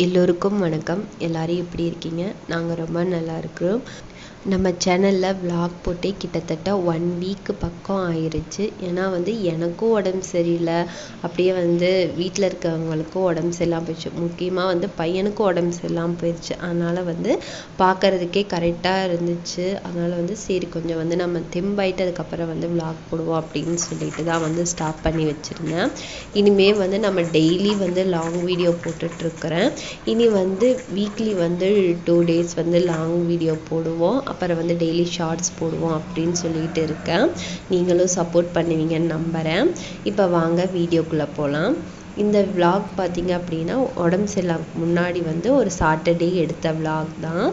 எல்லோருக்கும் வணக்கம். எல்லாரும் எப்படி இருக்கீங்க? நாங்கள் ரொம்ப நல்லா இருக்கிறோம். நம்ம சேனலில் விலாக் போட்டே கிட்டத்தட்ட ஒன் வீக்கு பக்கம் ஆயிடுச்சு ஏன்னா வந்து எனக்கும் உடம்பு சரியில்லை. அப்படியே வந்து வீட்டில் இருக்கிறவங்களுக்கும் உடம்பு சரியில்லாமல் போயிடுச்சு. முக்கியமாக வந்து பையனுக்கும் உடம்பு சரியில்லாமல் போயிடுச்சு. அதனால் வந்து பார்க்கறதுக்கே கரெக்டாக இருந்துச்சு. அதனால் வந்து சரி கொஞ்சம் வந்து நம்ம தெம்பாயிட்டு அதுக்கப்புறம் வந்து விலாக் போடுவோம் அப்படின்னு சொல்லிட்டு தான் வந்து ஸ்டாப் பண்ணி வச்சுருந்தேன். இனிமேல் வந்து நம்ம டெய்லி வந்து லாங் வீடியோ போட்டுட்ருக்குறேன் இனி வந்து வீக்லி வந்து டூ டேஸ் வந்து லாங் வீடியோ போடுவோம். அப்புறம் வந்து டெய்லி ஷார்ட்ஸ் போடுவோம் அப்படின்னு சொல்லிட்டு இருக்கேன். நீங்களும் சப்போர்ட் பண்ணுவீங்கன்னு நம்புகிறேன் இப்போ வாங்க வீடியோக்குள்ளே போகலாம் இந்த விலாக் பார்த்தீங்க அப்படின்னா உடம்பு சரியில்லாம முன்னாடி வந்து ஒரு சாட்டர்டே எடுத்த விலாக் தான்.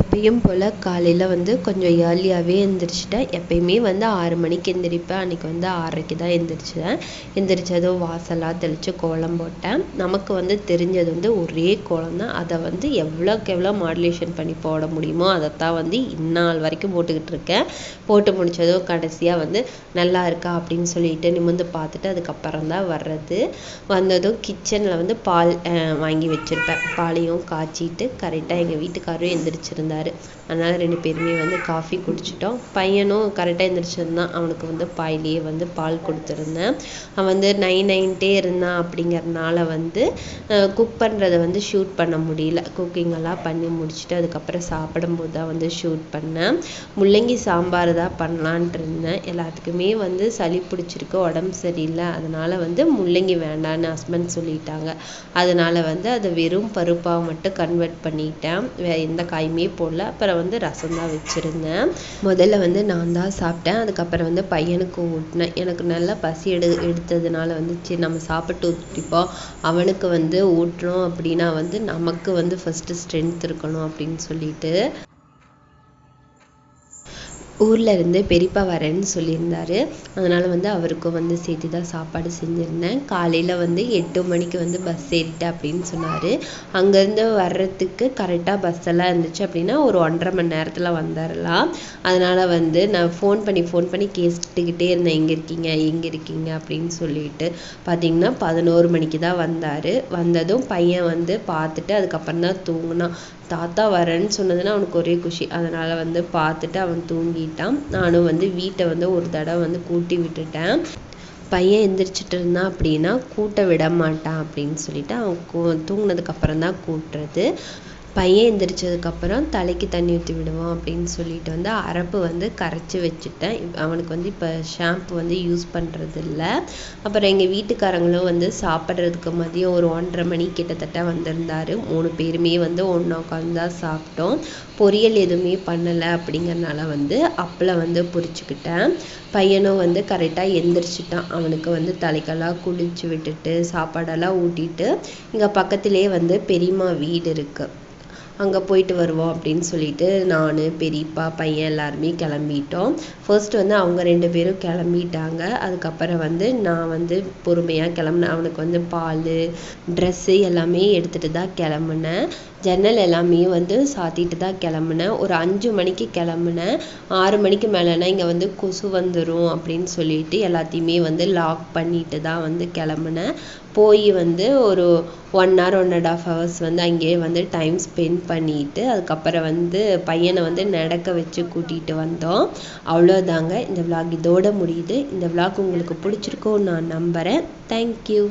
எப்பயும் போல் காலையில் வந்து கொஞ்சம் ஏர்லியாகவே எழுந்திரிச்சிட்டேன் எப்பயுமே வந்து ஆறு மணிக்கு எந்திரிப்பேன். அன்றைக்கி வந்து ஆறரைக்கு தான் எந்திரிச்சேன் எந்திரிச்சதும் வாசலாக தெளித்து கோலம் போட்டேன். நமக்கு வந்து தெரிஞ்சது வந்து ஒரே கோலம் தான். அதை வந்து எவ்வளோக்கு எவ்வளோ மாடுலேஷன் பண்ணி போட முடியுமோ அதைத்தான் வந்து இந்நாள் வரைக்கும் போட்டுக்கிட்டு இருக்கேன். போட்டு முடித்ததும் கடைசியாக வந்து நல்லா இருக்கா அப்படின்னு சொல்லிட்டு நிமிர்ந்து பார்த்துட்டு அதுக்கப்புறம் தான் வர்றது வந்ததும் கிச்சனில் வந்து பால் வாங்கி வச்சுருப்பேன். பாலையும் காய்ச்சிட்டு கரெக்டாக எங்கள் வீட்டுக்காரரும் எந்திரிச்சிருந்தார். அதனால் ரெண்டு பேருமே வந்து காஃபி குடிச்சிட்டோம். பையனும் கரெக்டாக எந்திரிச்சிருந்தான். அவனுக்கு வந்து பாயிலேயே வந்து பால் கொடுத்துருந்தேன். அவன் வந்து நைன் நைன்ட்டே இருந்தான் அப்படிங்கிறதுனால வந்து குக் பண்ணுறதை வந்து ஷூட் பண்ண முடியல. குக்கிங்கெல்லாம் பண்ணி முடிச்சுட்டு அதுக்கப்புறம் சாப்பிடும்போது தான் வந்து ஷூட் பண்ணேன். முள்ளங்கி சாம்பார் தான் பண்ணலான்ட்டு இருந்தேன். எல்லாத்துக்குமே வந்து சளி பிடிச்சிருக்கு உடம்பு சரியில்லை. அதனால் வந்து முள்ளங்கி வேண்டான்னு ஹஸ்பண்ட் சொல்லிட்டாங்க. அதனால் வந்து அதை வெறும் பருப்பாக மட்டும் கன்வெர்ட் பண்ணிட்டேன். வேறு எந்த காயுமே போடல. அப்புறம் வந்து ரசம் தான் வச்சுருந்தேன். முதல்ல வந்து நான் தான் சாப்பிட்டேன். அதுக்கப்புறம் வந்து பையனுக்கு ஊட்டினேன். எனக்கு நல்லா பசி எடு எடுத்ததுனால வந்து சரி நம்ம சாப்பிட்டு ஊற்றிப்போம் அவனுக்கு வந்து ஊட்டுறோம் அப்படின்னா வந்து நமக்கு வந்து ஃபஸ்ட்டு ஸ்ட்ரென்த் இருக்கணும் அப்படின்னு சொல்லிட்டு ஊரில் இருந்து பெரியப்பா வரேன்னு சொல்லியிருந்தாரு. அதனால் வந்து அவருக்கும் வந்து சேர்த்து தான் சாப்பாடு செஞ்சுருந்தேன். காலையில் வந்து எட்டு மணிக்கு வந்து பஸ் ஏறிட்டேன் அப்படின்னு சொன்னார். அங்கேருந்து வர்றதுக்கு கரெக்டாக பஸ் எல்லாம் இருந்துச்சு அப்படின்னா ஒரு ஒன்றரை மணி நேரத்தில் வந்துடலாம் அதனால் வந்து நான் ஃபோன் பண்ணி ஃபோன் பண்ணி கேட்டுக்கிட்டே இருந்தேன். எங்கே இருக்கீங்க? எங்கே இருக்கீங்க? அப்படின்னு சொல்லிட்டு பார்த்தீங்கன்னா பதினோரு மணிக்கு தான் வந்தார். வந்ததும் பையன் வந்து பார்த்துட்டு அதுக்கப்புறம் தான் தூங்கினான். தாத்தா வரேன்னு சொன்னதுன்னா அவனுக்கு ஒரே குஷி. அதனால் வந்து பார்த்துட்டு அவன் தூங்கி சொல்லிட்டான். நானும் வந்து வீட்டை வந்து ஒரு தடவை வந்து கூட்டி விட்டுட்டேன். பையன் எந்திரிச்சிட்டு இருந்தான் அப்படின்னா கூட்ட விட மாட்டான் அப்படின்னு சொல்லிட்டு அவன் தூங்கினதுக்கு அப்புறம் தான் கூட்டுறது. பையன் எந்திரிச்சதுக்கப்புறம் தலைக்கு தண்ணி ஊற்றி விடுவோம் அப்படின்னு சொல்லிட்டு வந்து அரப்பு வந்து கரைச்சி வச்சுட்டேன். அவனுக்கு வந்து இப்போ ஷாம்பு வந்து யூஸ் பண்ணுறது இல்லை அப்புறம் எங்கள் வீட்டுக்காரங்களும் வந்து சாப்பிட்றதுக்கு மதியம் ஒரு ஒன்றரை மணி கிட்டத்தட்ட வந்திருந்தாரு. மூணு பேருமே வந்து ஒன்றா உட்காந்து தான் சாப்பிட்டோம். பொரியல் எதுவுமே பண்ணலை அப்படிங்கிறனால வந்து அப்பளம் வந்து பொரிச்சுக்கிட்டேன். பையனும் வந்து கரெக்டாக எந்திரிச்சிட்டான். அவனுக்கு வந்து தலைக்கெல்லாம் குளிச்சு விட்டுட்டு சாப்பாடெல்லாம் ஊட்டிட்டு இங்கே பக்கத்துலேயே வந்து பெரியம்மா வீடு இருக்குது அங்கே போயிட்டு வருவோம் அப்படின்னு சொல்லிட்டு நான் பெரியப்பா பையன் எல்லாருமே கிளம்பிட்டோம். ஃபர்ஸ்ட் வந்து அவங்க ரெண்டு பேரும் கிளம்பிட்டாங்க. அதுக்கப்புறம் வந்து நான் வந்து பொறுமையாக கிளம்புனேன். அவனுக்கு வந்து பால் ட்ரெஸ்ஸு எல்லாமே எடுத்துகிட்டு தான் கிளம்புனேன். ஜன்னல் எல்லாமே வந்து சாத்திட்டு தான் கிளம்புனேன். ஒரு அஞ்சு மணிக்கு கிளம்புனேன். ஆறு மணிக்கு மேலேனா இங்கே வந்து கொசு வந்துடும் அப்படின்னு சொல்லிட்டு எல்லாத்தையுமே வந்து லாக் பண்ணிட்டு தான் வந்து கிளம்புனேன். போய் வந்து ஒரு one hour one and half hours வந்து அங்கேயே வந்து டைம் ஸ்பெண்ட் பண்ணிட்டு அதுக்கப்புறம் வந்து பையனை வந்து நடக்க வச்சு கூட்டிகிட்டு வந்தோம். அவ்வளோதாங்க இந்த விலாக் இதோட முடியுது. இந்த விலாக் உங்களுக்கு பிடிச்சிருக்கோன்னு நான் நம்புகிறேன் தேங்க்யூ